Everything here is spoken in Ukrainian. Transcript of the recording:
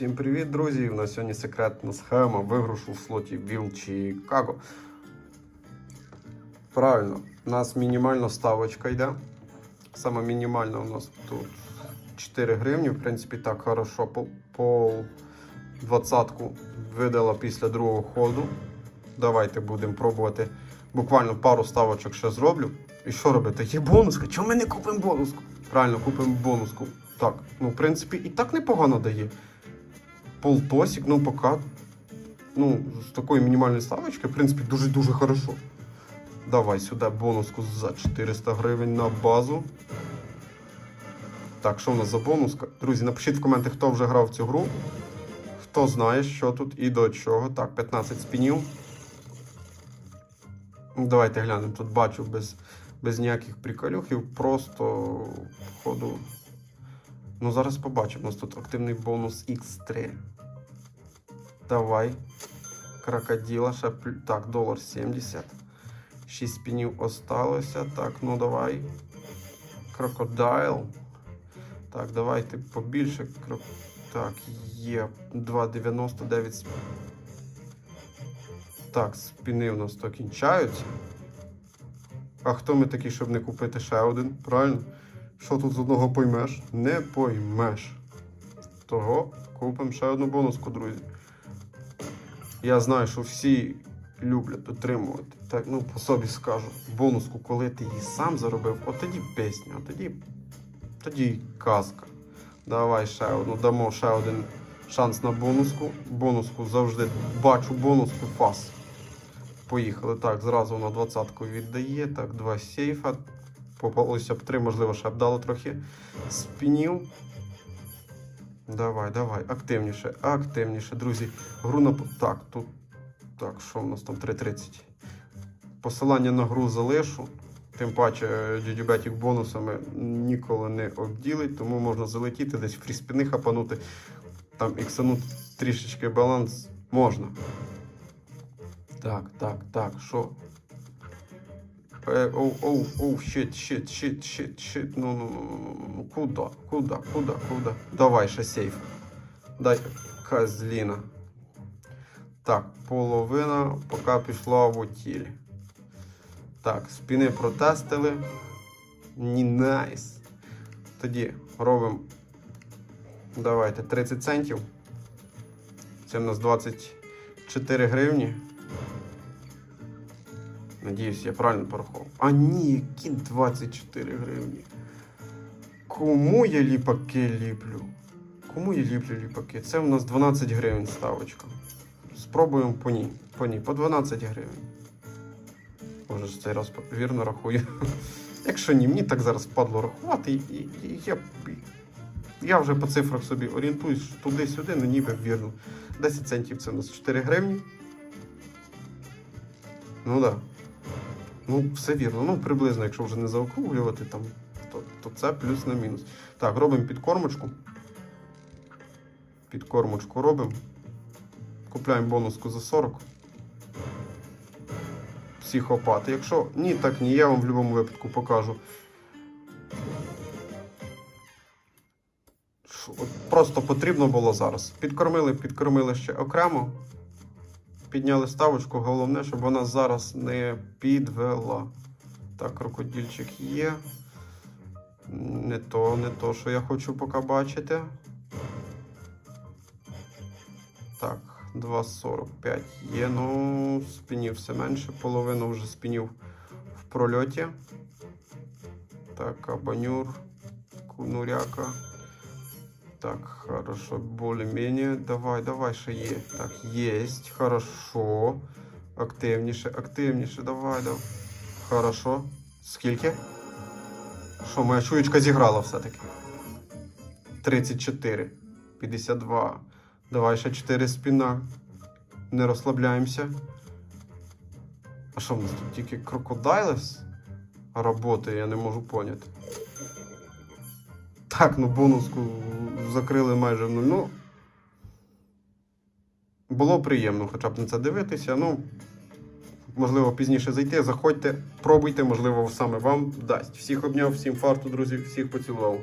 Всім привіт, друзі! У нас сьогодні секретна схема виграшу в слоті Віл Чикаго. Правильно, у нас мінімальна ставочка йде. Саме мінімальна у нас тут 4 гривні. В принципі, так хорошо. По, по двадцятку видала після другого ходу. Давайте будемо пробувати. Буквально пару ставочок ще зроблю. І що робити? Є бонуска. Чому ми не купимо бонуску? Правильно, купимо бонуску. Так, ну в принципі, і так непогано дає. Полтосик, ну поки. Ну, з такої мінімальної ставочки, в принципі, дуже-дуже хорошо. Давай сюди бонуску за 400 гривень на базу. Так, що в нас за бонуска? Друзі, напишіть в коментах, хто вже грав цю гру. Хто знає, що тут і до чого. Так, 15 спінів. Давайте глянемо. Тут бачу без, без ніяких приколюхів. Просто ходу. Ну, зараз побачимо. У нас тут активний бонус X3. Давай. Крокодила. Ще... Так, долар 70. 6 спінів осталося. Так, ну давай. Крокодайл. Так, давайте побільше. Крок... Так, є 2,99 сп... Так, спіни у нас то кінчаються. А хто ми такі, щоб не купити ще один? Правильно? Що тут з одного поймеш? Не поймеш. Того купимо ще одну бонуску, друзі. Я знаю, що всі люблять отримувати. Так, ну по собі скажу. Бонуску, коли ти її сам заробив, от тоді пісня, от тоді, тоді казка. Давай ще одну, дамо ще один шанс на бонуску. Бонуску завжди бачу бонуску фас. Поїхали. Так, зразу на двадцятку віддає. Так, два сейфа. Попалося б три, можливо, ще б дало трохи спінів. Давай, давай, активніше, активніше, друзі. Гру на. Так, тут. Так, що в нас там 3.30. Посилання на гру залишу. Тим паче дюдюбетік бонусами ніколи не обділить, тому можна залетіти десь в фріспіни хапанути, там іксанути трішечки баланс можна. Так, так, так, що? Е, Оу, оу, оу, щит, щит, щит, щит, щит. Ну, ну, ну, ну, ну, куда, куда, куда, куда? Давай ще. Дай козліна. Так, половина поки пішла в утіль. Так, спіни протестили. Ні, найс. Тоді робимо. Давайте 30 центів. Це в нас 24 гривні. Надіюсь, я правильно порахував. А ні, які 24 гривні. Кому я ліпаки ліплю? Кому я ліплю ліпаки? Це у нас 12 гривень ставочка. Спробуємо по ній. По ній, по 12 гривень. Може ж цей раз вірно рахую. Якщо ні, мені так зараз впадло рахувати, і, і, і я, я вже по цифрах собі орієнтуюсь туди-сюди, ну ніби вірно. 10 центів це у нас 4 гривні. Ну так. Да. Ну, все вірно. Ну, приблизно, якщо вже не заокруглювати, там, то, то це плюс на мінус. Так, робимо підкормочку. Підкормочку робимо. Купляємо бонуску за 40. Психопати. Якщо ні, так ні, я вам в будь-якому випадку покажу. Просто потрібно було зараз. Підкормили, підкормили ще окремо. Підняли ставочку, головне, щоб вона зараз не підвела. Так, крокодильчик є. Не то, не то, що я хочу поки бачити. Так, 2,45 є. Ну, спінів все менше. Половину вже спінів в прольоті. Так, абанюр, кунуряка. Так, хорошо, более-менее. Давай, давай, ще є. Так, єсть, хорошо. Активніше, активніше, давай, давай. Хорошо. Скільки? Що, моя чуєчка зіграла все-таки? 34. 52. Давай ще 4 спіна. Не розслабляємося. А що в нас тут тільки крокодайлес? Роботи, я не можу поняти. Так, ну бонуску закрили майже в нуль. Ну, було приємно хоча б на це дивитися. Ну, можливо, пізніше зайти. Заходьте, пробуйте, можливо, саме вам дасть. Всіх обняв, всім фарту, друзі, всіх поцілував.